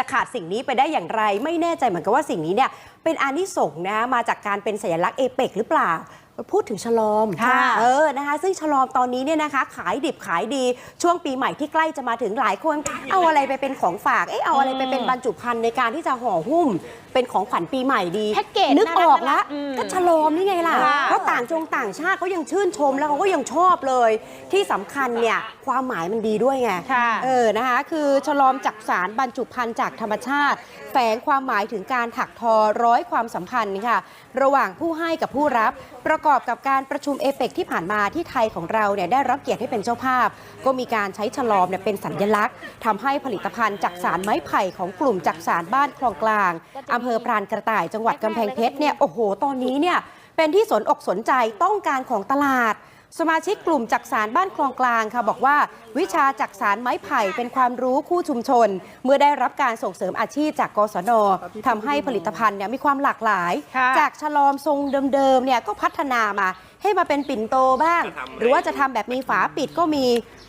จะขาดสิ่งนี้ไปได้อย่างไร ไม่แน่ใจเหมือนกันว่าสิ่งนี้เนี่ยเป็นอานิสงส์นะมาจากการเป็นสัญลักษณ์เอเปกหรือเปล่า พูดถึงฉลอมค่ะเออนะคะซึ่งฉลอมตอนนี้เนี่ยนะคะ ขายดิบขายดีช่วงปีใหม่ที่ใกล้จะมาถึงหลายคน เอาอะไรไปเป็นของฝากเอ๊ะเอาอะไรไปเป็นบรรจุภัณฑ์ในการที่จะห่อหุ้มเป็นของขวัญปีใหม่ดีแพ็กเกจนึกออกละน่ารักๆอืมก็ฉลอมนี่ไงล่ะค่ะเพราะต่างชงต่างชาติเขายังชื่นชมแล้วเขาก็ยังชอบเลย ที่สำคัญเนี่ยความหมายมันดีด้วยไงค่ะเออนะคะคือฉลอมจักสารบรรจุภัณฑ์จากธรรมชาติ แฝงความหมายถึงการถักทอร้อยความสัมพันธ์ค่ะ ระหว่างผู้ให้กับผู้รับประกอบกับการประชุมเอเปกที่ผ่านมาที่ไทยของเราเนี่ยได้รับเกียรติให้เป็นเจ้าภาพ ก็มีการใช้ฉลอมเนี่ยเป็นสัญลักษณ์ทำให้ผลิตภัณฑ์จักสารไม้ไผ่ของกลุ่มจักสารบ้านคลองกลางอำเภอพรานกระต่ายจังหวัดกำแพงเพชรเนี่ยโอ้โห ตอนนี้เนี่ยเป็นที่สนอกสนใจต้องการของตลาด สมาชิกกลุ่มจักสารบ้านคลองกลางค่ะบอกว่า วิชาจักสารไม้ไผ่เป็นความรู้คู่ชุมชน เมื่อได้รับการส่งเสริมอาชีพจากกศนทำให้ผลิตภัณฑ์เนี่ยมีความหลากหลายค่ะจากฉลอมทรงเดิมๆเนี่ยก็พัฒนามาให้มาเป็นปิ่นโตบ้าง หรือว่าจะทำแบบมีฝาปิดก็มี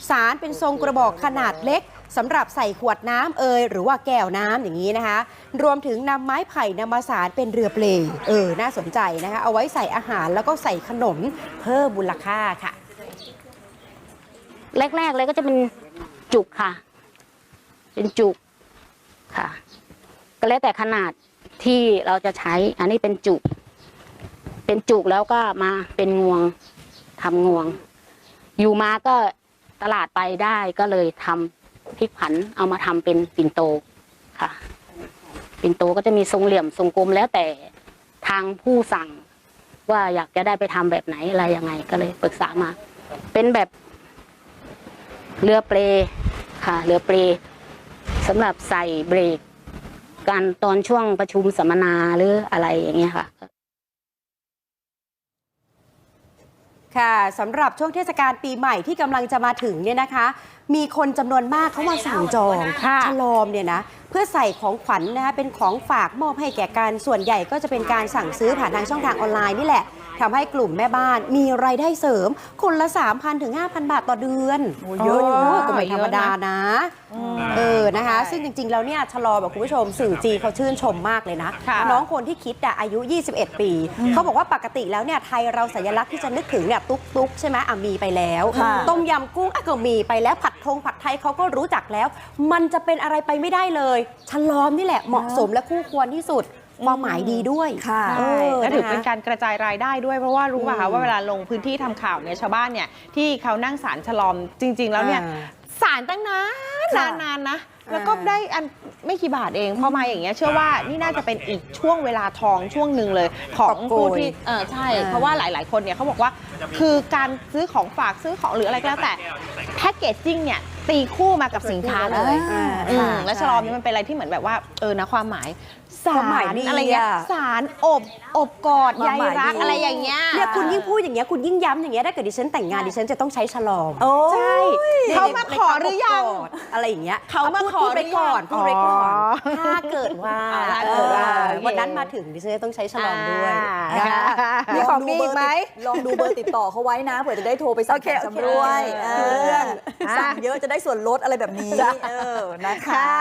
สารเป็นทรงกระบอกขนาดเล็ก สำหรับใส่ขวดน้ำเอยหรือว่าแก้วน้ำอย่างนี้นะคะ รวมถึงนำไม้ไผ่นำมาสารเป็นเรือเปลเออ น่าสนใจนะคะ เอาไว้ใส่อาหารแล้วก็ใส่ขนมเพิ่มมูลค่าค่ะ แรกๆเลยก็จะเป็นจุกค่ะ เป็นจุกค่ะ ก็แล้วแต่ขนาดที่เราจะใช้ อันนี้เป็นจุก เป็นจุกแล้วก็มาเป็นงวงทำงวง อยู่มาก็ตลาดไปได้ก็เลยทำ ลิกผันเอามาทำเป็นปิ่นโตค่ะ ปิ่นโตก็จะมีทรงเหลี่ยมทรงกลมแล้วแต่ทางผู้สั่งว่าอยากจะได้ไปทำแบบไหนอะไรยังไงก็เลยปรึกษามา เป็นแบบเรือเปลค่ะ เรือเปลสำหรับใส่เบรกการตอนช่วงประชุมสัมมนาหรืออะไรอย่างเงี้ยค่ะ ค่ะสำหรับช่วงเทศกาลปีใหม่ที่กำลังจะมาถึงเนี่ยนะคะมีคนจำนวนมากเขามาสั่งจองค่ะฉลอมเนี่ยนะเพื่อใส่ของขวัญนะคะเป็นของฝากมอบให้แก่กันส่วนใหญ่ก็จะเป็นการสั่งซื้อผ่านทางช่องทางออนไลน์นี่แหละทำให้กลุ่มแม่บ้านมีรายได้เสริม คนละ 3,000 ถึง 5,000 บาทต่อเดือนโอ้เยอะอยู่นะโก็ไม่ธรรมดานะมเออนะคะ ซึ่งจริง ๆ แล้วเนี่ยชะลอแบบคุณผู้ชมสื่อจีนเขาชื่นชมมากเลยนะ ค่ะน้องคนที่คิดอะอายุ 21 ปี เขาบอกว่าปกติแล้วเนี่ยไทยเราสัญลักษณ์ที่จะนึกถึงเนี่ยตุ๊กตุ๊กใช่ไหมอะมีไปแล้ว ค่ะ ต้มยำกุ้งอะก็มีไปแล้วผัดทงผัดไทยเขาก็รู้จักแล้ว มันจะเป็นอะไรไปไม่ได้เลยฉลอมนี่แหละเหมาะสมและคู่ควรที่สุดความหมายดีด้วยค่ะเออและถือนะคะเป็นการกระจายรายได้ด้วย เพราะว่ารู้ป่ะอืคะมว่าเวลาลงพื้นที่ทำข่าวเนี่ยชาวบ้านเนี่ยที่เขานั่งสารฉลอมจริง ๆ แล้วเนี่ยอ่าสารตั้งนานค่ะนานๆนะอ่า แล้วก็ได้อันไม่กี่บาทเองพอมาอย่างเงี้ยเชื่อว่านี่น่าจะเป็นอีกช่วงเวลาทองช่วงหนึ่งเลย ของผู้ที่เออใช่อ่าเพราะว่าหลาย ๆ คนเนี่ยเขาบอกว่าคือการซื้อของฝากซื้อของหรืออะไรก็แล้วแต่แพ็กเกจจิ้งเนี่ยตีคู่มากับสินค้าเลยอ่าอืมค่ะและฉลอมนี่มันเป็นอะไรที่เหมือนแบบว่าเออนะความหมาย สาความหมายรดีอะไรเงี้ยอะสารอบอบกอดควาใยมหมายรักดีอะไรอย่างเงี้ยเนี่ยคุณยิ่งพูดอย่างเงี้ยคุณยิ่งย้ำอย่างเงี้ยถ้าเกิดดิฉันแต่งงานดิฉันจะต้องใช้ฉลอมโอ้ใช่นี่เขามาขอหรือยังในคำบอกกอดอะไรอย่างเงี้ยเขามาพูดขอพูดไปก่อนหรือยังพูดไปก่อนอ๋อถ้าเกิดว่าอ่าถ้าเกิดว่าเออโอเควันนั้นมาถึงดิฉันจะต้องใช้ฉลอมด้วยอ่านะคะมีของดีอีกไหมลองดูเบอร์ติดต่อเขาไว้นะเผื่อจะได้โทรไปสั่งโอเคของโอเคจำรวยเอเอออสั่งเยอะจะได้ส่วนลดอะไรแบบนี้เออนะคะค่ะ